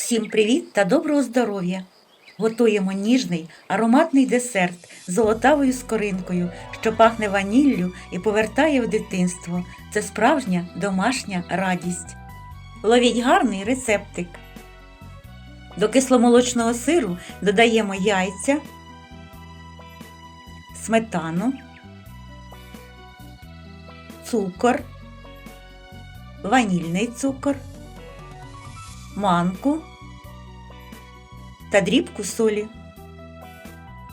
Всім привіт та доброго здоров'я! Готуємо ніжний ароматний десерт з золотавою скоринкою, що пахне ваніллю і повертає в дитинство. Це справжня домашня радість. Ловіть гарний рецептик. До кисломолочного сиру додаємо яйця, сметану, цукор, ванільний цукор, манку та дрібку солі.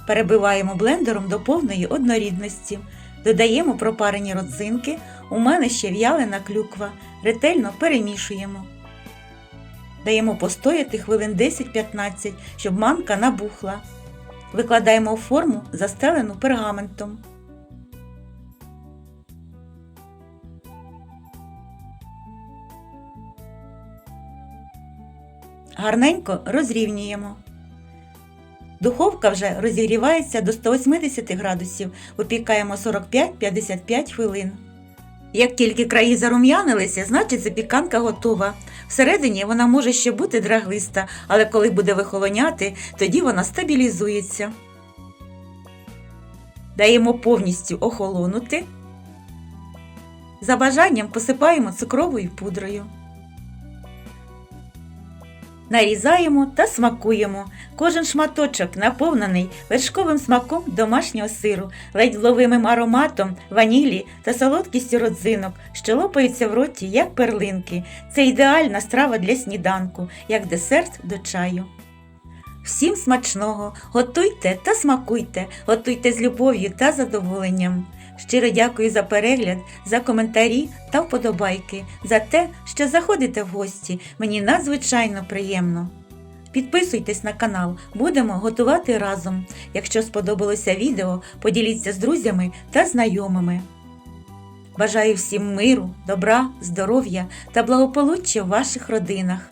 Перебиваємо блендером до повної однорідності. Додаємо пропарені родзинки, у мене ще в'ялена клюква. Ретельно перемішуємо. Даємо постояти хвилин 10-15, щоб манка набухла. Викладаємо у форму, застелену пергаментом. Гарненько розрівнюємо. Духовка вже розігрівається до 180 градусів, випікаємо 45-55 хвилин. Як тільки краї зарум'янилися, значить запіканка готова. Всередині вона може ще бути драглиста, але коли буде вихолоняти, тоді вона стабілізується. Даємо повністю охолонути. За бажанням посипаємо цукровою пудрою. Нарізаємо та смакуємо. Кожен шматочок наповнений вершковим смаком домашнього сиру, ледь ловимим ароматом ванілі та солодкістю родзинок, що лопаються в роті, як перлинки. Це ідеальна страва для сніданку, як десерт до чаю. Всім смачного! Готуйте та смакуйте, готуйте з любов'ю та задоволенням. Щиро дякую за перегляд, за коментарі та вподобайки, за те, що заходите в гості. Мені надзвичайно приємно. Підписуйтесь на канал, будемо готувати разом. Якщо сподобалося відео, поділіться з друзями та знайомими. Бажаю всім миру, добра, здоров'я та благополуччя в ваших родинах.